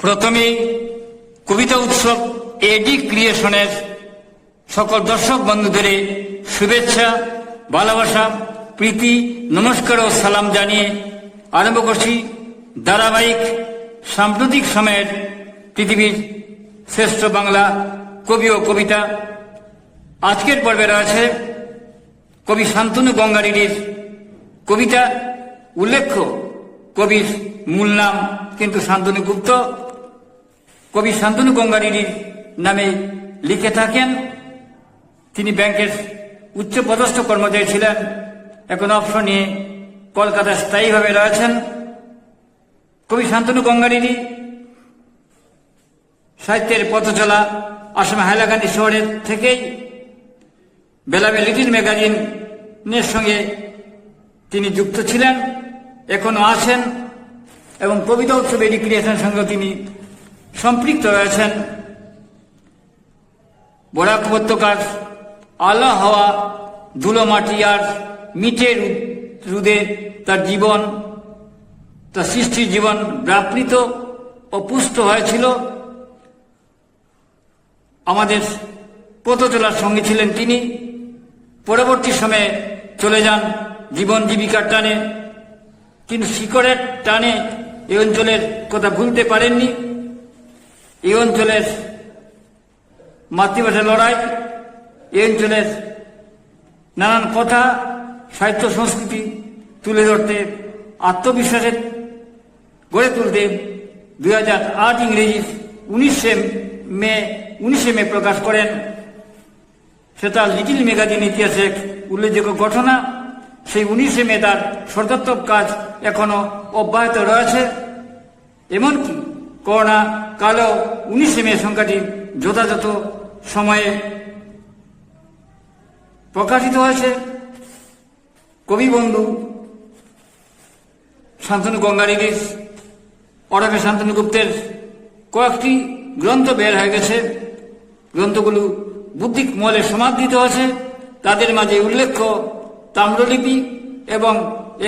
প্রথমে কবিতা উৎসব এডি ক্রিয়েশনের সকল দর্শক বন্ধুদের শুভেচ্ছা, ভালোবাসা, প্রীতি, নমস্কার ও সালাম জানিয়ে আরম্ভ করছি ধারাবাহিক সাম্প্রতিক সময়ের পৃথিবীর শ্রেষ্ঠ বাংলা কবি ও কবিতা। আজকের পর্বে রয়েছে কবি শান্তনু গঙ্গারিনীর কবিতা। উল্লেখ্য, কবির মূল নাম কিন্তু শান্তনু গুপ্ত। কবি শান্তনু গঙ্গারিনীর নামে লিখে থাকেন। তিনি ব্যাংকের উচ্চ পদস্থ কর্মচারী ছিলেন। এখন অবসর নিয়ে কলকাতায় স্থায়ীভাবে রয়েছেন। কবি শান্তনু গঙ্গারিনী সাহিত্যের পথ চলা আসাম হাইলাকান্দি শহরের থেকেই বেলাবে লিটিল ম্যাগাজিনের সঙ্গে তিনি যুক্ত ছিলেন এখনও আছেন এবং কবিতা উৎসবে এডি ক্রিয়েশনের সঙ্গে তিনি সম্পৃক্ত রয়েছেন। বরাক উপত্যকার আলো হাওয়া ধুলো মাটি আর মিঠে রুদে তার জীবন, তার সৃষ্টির জীবন ব্যাপৃত ও পুষ্ট হয়েছিল। আমাদের পথ চলার সঙ্গে ছিলেন তিনি। পরবর্তী সময়ে চলে যান জীবন জীবিকার টানে। কিন্তু শিকড়ের টানে এই অঞ্চলের কথা ভুলতে পারেননি। এই অঞ্চলের মাতৃভাষা লড়াই, এই অঞ্চলের নানান কথা, সাহিত্য, সংস্কৃতি তুলে ধরতে, আত্মবিশ্বাসের গড়ে তুলতে দুই হাজার আট ইংরেজি উনিশে মে উনিশে মে প্রকাশ করেন। সেটা লিটিল ম্যাগাজিন ইতিহাসে উল্লেখযোগ্য ঘটনা। সেই উনিশে মে তার সর্বাত্মক কাজ এখনও অব্যাহত রয়েছে। এমনকি করোনা কালেও উনিশে মে সংখ্যাটি যথাযথ সময়ে প্রকাশিত হয়েছে। কবি বন্ধু শান্তনু গঙ্গারিনীর ওরফে শান্তনু গুপ্তের কয়েকটি গ্রন্থ বের হয়ে গেছে। গ্রন্থগুলো বুদ্ধিক মলে সমাদৃত আছে তাদের মাঝে উল্লেখ্য তাম্রলিপি এবং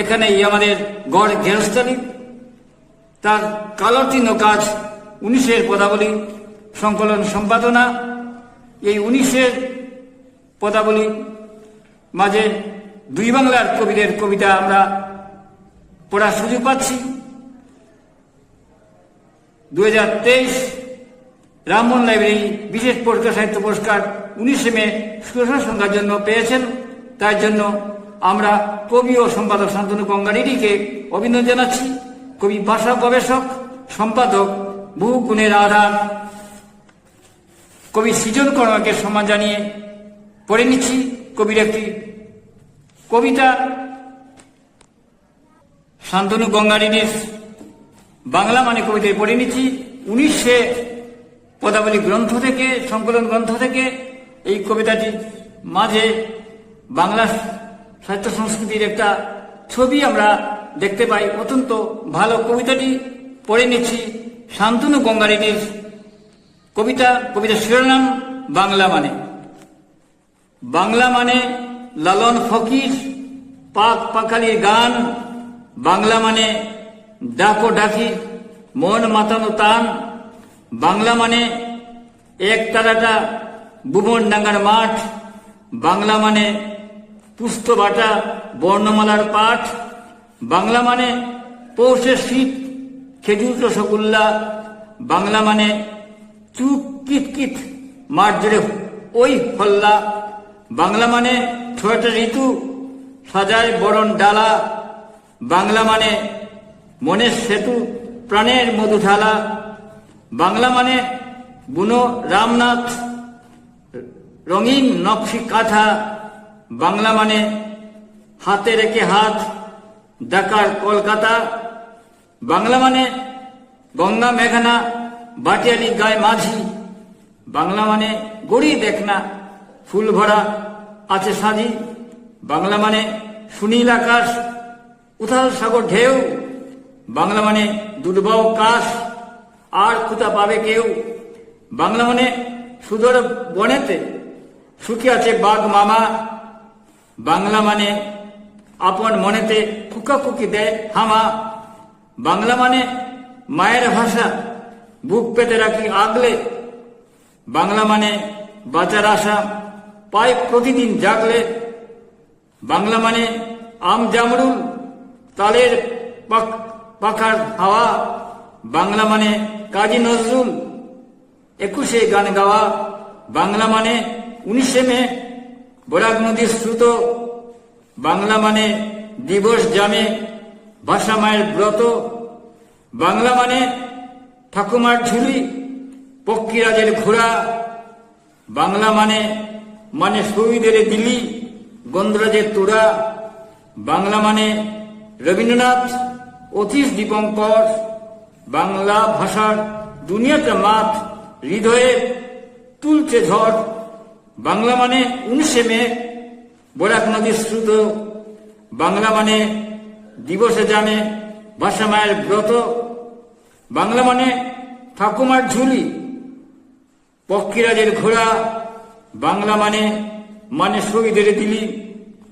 এখানেই আমাদের গড় গেরস্থালী তার কালোতীর্ণ কাজ উনিশের পদাবলী সংকলন সম্পাদনা। এই উনিশের পদাবলী মাঝে দুই বাংলার কবিদের কবিতা আমরা পড়ার সুযোগ পাচ্ছি। দু হাজার তেইশ রামমোহন লাইব্রেরি বিশেষ পুরস্কার সাহিত্য পুরস্কার উনিশে মে সুরক্ষা সংখ্যার জন্য পেয়েছেন। তার জন্য আমরা কবি ও সম্পাদক শান্তনু গঙ্গারিকে অভিনন্দন জানাচ্ছি। কবি ভাষা গবেষক, সম্পাদক বহু গুণের আধার কবি সৃজন কর্মকে সম্মান জানিয়ে পড়ে নিচ্ছি কবির একটি কবিতা। শান্তনু গঙ্গারিনীর বাংলা মানে কবিতায় পড়ে নিচ্ছি। উনিশে পদাবলী গ্রন্থ থেকে, সংকলন গ্রন্থ থেকে এই কবিতাটি মাঝে বাংলা সাহিত্য সংস্কৃতির একটা ছবি আমরা দেখতে পাই। অত্যন্ত ভালো কবিতাটি পড়ে নিচ্ছি। শান্তনু গঙ্গারিনীর কবিতা। কবিতা শিরোনাম বাংলা মানে। বাংলা মানে লালন ফকির, পাক পাখালির গান। বাংলা মানে ডাকো ডাকি, মন মাতানো তান। বাংলা মানে এক তারাটা ভুবন ডাঙ্গার মাঠ। বাংলা মানে পুস্ত বাটা বর্ণমালার পাঠ। বাংলা মানে পৌষের শীত, খেজুর, রসগোল্লা। বাংলা মানে চুপ, কিত কিত, মাঠ জুড়ে ওই হল্লা বাংলা মানে ছয়টা ঋতু, সাজায় বরণ ডালা। বাংলা মানে মনের সেতু, প্রাণের মধু ঢালা বাংলা মানে বুনো রামনাথ, রঙিন নকশি কাঁথা। বাংলা মানে হাতে রেখে হাত ডাকার কলকাতা, বাংলা মানে গঙ্গা, মেঘনা, বাটিয়ালি, গায়ে মাঝি। বাংলা মানে গড়ি, দেখনা, ফুল ভরা আছে সাজি। বাংলা মানে সুনীল আকাশ, উথাল সাগর ঢেউ। বাংলা মানে দুর্বাহ কাশ, আর কোথা পাবে কেউ। বাংলা মানে সুদর বনেতে, সুখী আছে বাঘ মামা। বাংলা মানে আপন মনেতে ফুকি দেয় হামা। বাংলা মানে মায়ের ভাষা, বুক পেতে রাখি আগলে। বাংলা মানে বাঁচার আশা, পায় প্রতিদিন জাগলে। বাংলা মানে আম জামরুল, তালের পাখার হাওয়া। বাংলা মানে কাজী নজরুল, একুশে গান গাওয়া। বাংলা মানে উনিশে মে, বরাক নদীর শ্রুত বাংলা মানে দিবস জামে ভাষা মায়ের ব্রত। বাংলা মানে ঠাকুমার ঝুলি, পক্ষীরাজের ঘোড়া। বাংলা মানে মানে শহীদের দিল্লি গন্ধরাজের তোড়া। বাংলা মানে রবীন্দ্রনাথ, অতীশ দীপঙ্কর। বাংলা ভাষার দুনিয়াতে মাত, হৃদয়ে তুলছে ঝড়। বাংলা মানে উনিশে মে বরাক নদীর শ্রুত বাংলা মানে দিবসে জানে ভাষা মায়ের ব্রত, বাংলা মানে ঠাকুমার ঝুলি, পক্ষীরাজের ঘোড়া, বাংলা মানে মানে শহীদের দিলি,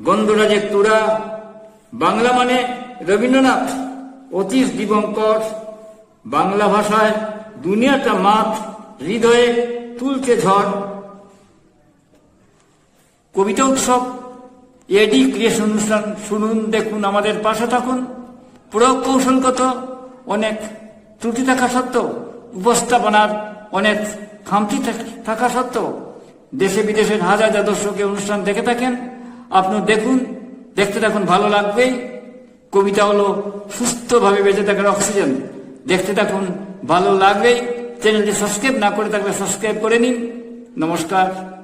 গন্ধরাজের তোড়া, বাংলা মানে রবীন্দ্রনাথ, অতীশ দিবঙ্কর, বাংলা ভাষায় দুনিয়াটা মাঠ হৃদয়ে তুলছে ঝড়। কবিতা উৎসব এডি ক্রিয়েশন অনুষ্ঠান শুনুন, দেখুন, আমাদের পাশে থাকুন। প্রয়োগ কৌশলগত অনেক ত্রুটি থাকা সত্ত্বেও, উপস্থাপনার অনেক খামতি থাক- সত্ত্বেও, দেশে বিদেশের হাজার হাজার দর্শকের অনুষ্ঠান দেখে থাকেন। আপনি দেখুন, দেখতে থাকুন, ভালো লাগবেই কবিতা হলো সুস্থভাবে বেঁচে থাকার অক্সিজেন। দেখতে থাকুন, ভালো লাগবেই চ্যানেলটি সাবস্ক্রাইব না করে থাকলে সাবস্ক্রাইব করে নিন। নমস্কার।